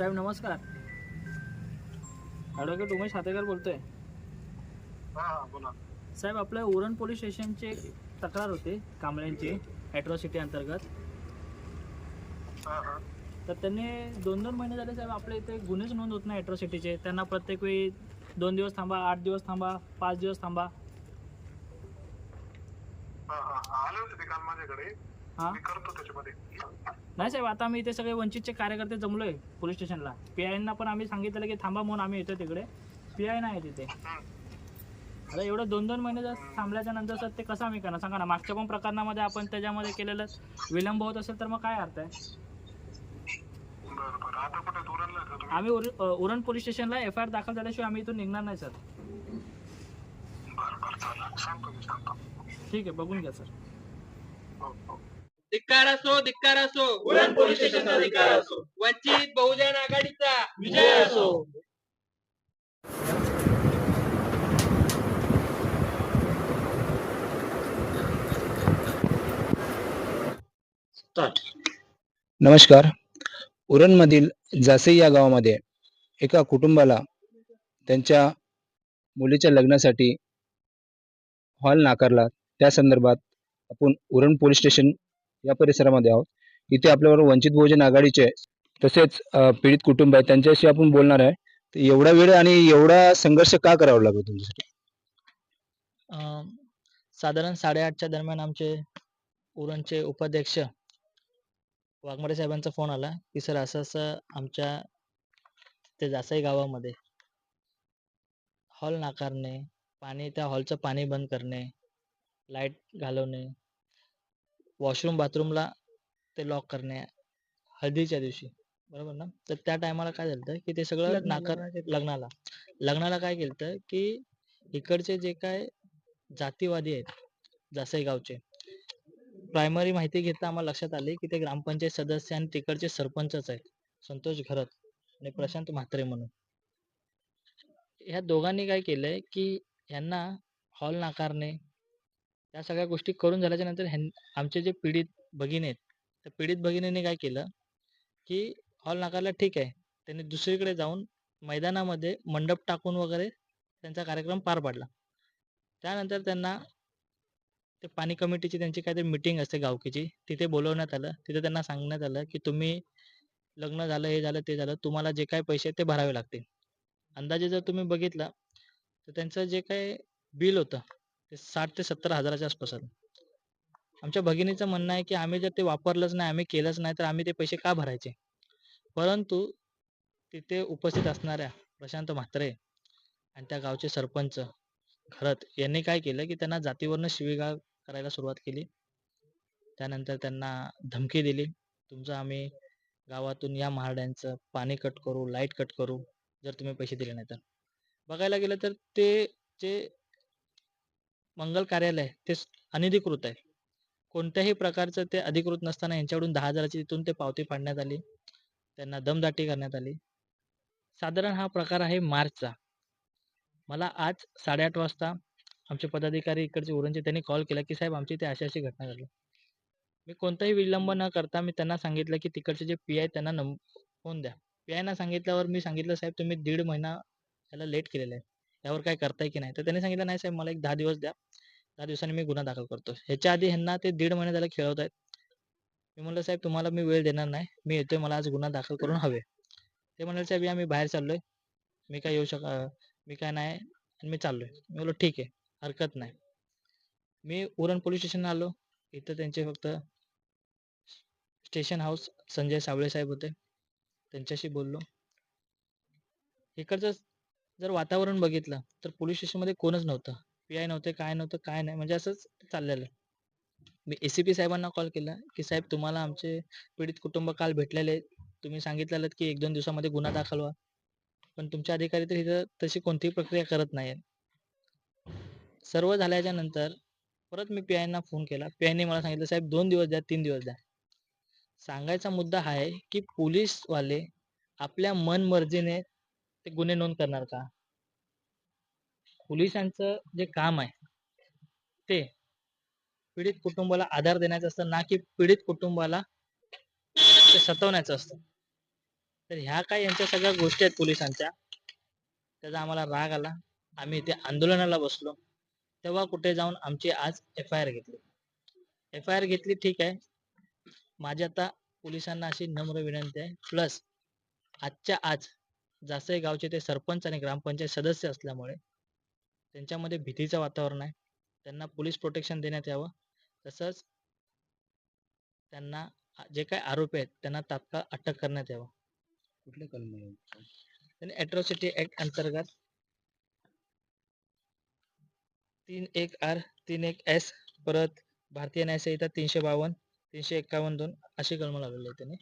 साहेब नमस्कार. ॲडव्होकेट उमेश हातेकर बोलतोय. बोला. साहेब आपल्या उरण पोलीस स्टेशनची तक्रार होती कांबळ्यांची ॲट्रॉसिटी अंतर्गत. तर त्यांनी दोन दोन महिने झाले साहेब आपल्या इथे गुन्हेच नोंद होत नाही ॲट्रॉसिटीचे त्यांना प्रत्येक वेळी दोन दिवस थांबा आठ दिवस थांबा पाच दिवस थांबा. आले होते ते काल माझ्याकडे. हां? मी करतो त्याच्यामध्ये. नाही साहेब आता आम्ही इथे सगळे वंचितचे कार्यकर्ते जमलोय पोलीस स्टेशनला. पी आयना पण आम्ही सांगितलं की थांबा म्हणून आम्ही येतो तिकडे. पी आय नाही आहे तिथे. हम्म. आता एवढं दोन दोन महिने जर थांबल्याच्या नंतर सर ते कसं आम्ही करणार? सांगा ना मागच्या पण प्रकरणामध्ये आपण त्याच्यामध्ये केलेलं विलंब होत असेल तर मग काय अर्थ आहे? बरं बरं. आता कुठे? दुरणला आहे का तुम्ही? आम्ही उर- अ, उरण पोलीस स्टेशनला एफ आय आर दाखल झाल्याशिवाय आम्ही इथून निघणार नाही सर. बरं बरं. चालेल. सांगतो मी सांगतो. ठीक आहे बघून घ्या सर. हो हो. धिक्कार असो धिक्कार असो. उरण पोलीस स्टेशनचा धिक्कार असो. वंचित बहुजन आघाडीचा विजय असो. नमस्कार. उरणमधील जासई या गावामध्ये एका कुटुंबाला त्यांच्या मुलीच्या लग्नासाठी हॉल नाकारला. त्या संदर्भात आपण उरण पोलीस स्टेशन या परिसरामध्ये आहोत. इथे आपल्याबरोबर वंचित बहुजन आघाडीचे तसेच पीडित कुटुंब आहे त्यांच्याशी आपण बोलणार आहे. तर एवढा वेळ आणि एवढा संघर्ष का करावा लागतो तुमच्यासाठी? साधारण साडेआठच्या दरम्यान आमचे उरणचे उपाध्यक्ष वाघमारे साहेबांचा फोन आला की सर असं असं आमच्या ते जासाई गावामध्ये हॉल नाकारणे पाणी त्या हॉलचं पाणी बंद करणे लाइट घालवणे वॉशरूम बाथरूमला ते लॉक करणे हळदीच्या दिवशी. बरोबर ना? तर त्या टायमाला काय झालं की ते सगळं नाकार लग्नाला. लग्नाला काय केलं की इकडचे जे काय जातीवादी आहेत जासई गावचे प्रायमरी माहिती घेता आम्हाला लक्षात आले की ते ग्रामपंचायत सदस्य आणि तिकडचे सरपंचच आहेत. संतोष घरत आणि प्रशांत म्हात्रे म्हणून. ह्या दोघांनी काय केलंय की ह्यांना हॉल नाकारणे या सगळ्या गोष्टी करून झाल्याच्यानंतर ह्यां आमचे जे पीडित भगिनी आहेत त्या पीडित भगिनीने काय केलं की हॉल नाकारला ठीक आहे. त्यांनी दुसरीकडे जाऊन मैदानामध्ये मंडप टाकून वगैरे त्यांचा कार्यक्रम पार पाडला. त्यानंतर त्यांना ते पाणी कमिटीची त्यांची काहीतरी मिटिंग असते गावकीची. तिथे बोलवण्यात आलं. तिथे त्यांना सांगण्यात आलं की तुम्ही लग्न झालं हे झालं ते झालं. तुम्हाला जे काय पैसे आहेत ते भरावे लागतील. अंदाजे जर तुम्ही बघितलं तर त्यांचं जे काही बिल होतं ते साठ ते सत्तर हजाराच्या आसपास आलं. आमच्या भगिनीचं म्हणणं आहे की आम्ही जर ते वापरलंच नाही आम्ही केलंच नाही तर आम्ही ते पैसे का भरायचे? परंतु तिथे उपस्थित असणाऱ्या प्रशांत म्हात्रे आणि त्या गावचे सरपंच खरत यांनी काय केलं की त्यांना जातीवरनं शिवीगाळ करायला सुरुवात केली. त्यानंतर त्यांना धमकी दिली तुमचं आम्ही गावातून या महाड्यांचं पाणी कट करू लाइट कट करू जर तुम्ही पैसे दिले नाही तर. बघायला गेलं तर ते जे मंगल कार्यालय ते अनधिकृत आहे. कोणत्याही प्रकारचं ते अधिकृत नसताना यांच्याकडून दहा हजाराची तिथून ते पावती फाडण्यात आली. त्यांना दमदाटी करण्यात आली. साधारण हा प्रकार आहे मार्चचा. मला आज साडेआठ वाजता आमचे पदाधिकारी इकडचे उरणचे त्यांनी कॉल केला की साहेब आमची इथे अशी अशी घटना घडली. मी कोणताही विलंब न करता मी त्यांना सांगितलं की तिकडचे जे पी आय त्यांना नम फोन द्या. पी आयना सांगितल्यावर मी सांगितलं साहेब तुम्ही दीड महिना याला लेट केलेला आहे यावर काय करताय की नाही? तर त्यांनी सांगितलं नाही साहेब मला एक दहा दिवस द्या. दहा दिवसांनी मी गुन्हा दाखल करतो ह्याच्या आधी ह्यांना ते दीड महिने झाले खेळवत आहेत मी म्हणलं साहेब तुम्हाला मी वेळ देणार नाही. मी येतोय मला आज गुन्हा दाखल करून हवे ते म्हणाले साहेब या मी बाहेर चाललोय. मी काय येऊ शक मी काय नाही आणि मी चाललोय. मी बोललो ठीक आहे हरकत नाही. मी उरण पोलीस स्टेशन आलो. इथं त्यांचे फक्त स्टेशन हाऊस संजय सावळे साहेब होते. त्यांच्याशी बोललो. इकडचं जर वातावरण बघितलं तर पोलीस स्टेशनमध्ये कोणच नव्हतं. पी आय नव्हते काय नव्हतं काय नाही. म्हणजे असंच चाललेलं. मी ए सी पी साहेबांना कॉल केला की साहेब तुम्हाला आमचे पीडित कुटुंब काल भेटलेले. तुम्ही सांगितलेलं की एक दोन दिवसामध्ये गुन्हा दाखल व्हा. पण तुमचे अधिकारी तर इथं तशी कोणतीही प्रक्रिया करत नाही सर्व झाल्याच्यानंतर परत मी पी आयना फोन केला. पी आयने मला सांगितलं साहेब दोन दिवस द्या तीन दिवस द्या. सांगायचा मुद्दा हा आहे की पोलीसवाले आपल्या मनमर्जीने ते गुन्हे नोंद करणार का? पोलिसांचं जे काम आहे ते पीडित कुटुंबाला आधार देण्याचं असतं ना की पीडित कुटुंबाला ते सतवण्याचं असतं. तर ह्या काय यांच्या सगळ्या गोष्टी आहेत पोलिसांच्या. त्याचा आम्हाला राग आला. आम्ही इथे आंदोलनाला बसलो. तेव्हा कुठे जाऊन आमची आज एफ आय आर घेतली. एफ आय आर घेतली ठीक आहे. माझी आता पोलिसांना अशी नम्र विनंती आहे. प्लस आजच्या आज जासई गावचे ते सरपंच आणि ग्रामपंचायत सदस्य असल्यामुळे त्यांच्यामध्ये भीतीचं वातावरण आहे. त्यांना पोलीस प्रोटेक्शन देण्यात यावं. तसंच त्यांना जे काही आरोपी आहेत त्यांना तात्काळ अटक करण्यात यावं. कुठले कलम? त्यांनी अॅट्रॉसिटी ऍक्ट अंतर्गत तीन एक आर तीन एक एस परत भारतीय न्याय संहिता तीनशे बावन्न तीनशे एक्कावन्न दोन अशी कलमं लावलेली आहे त्यांनी.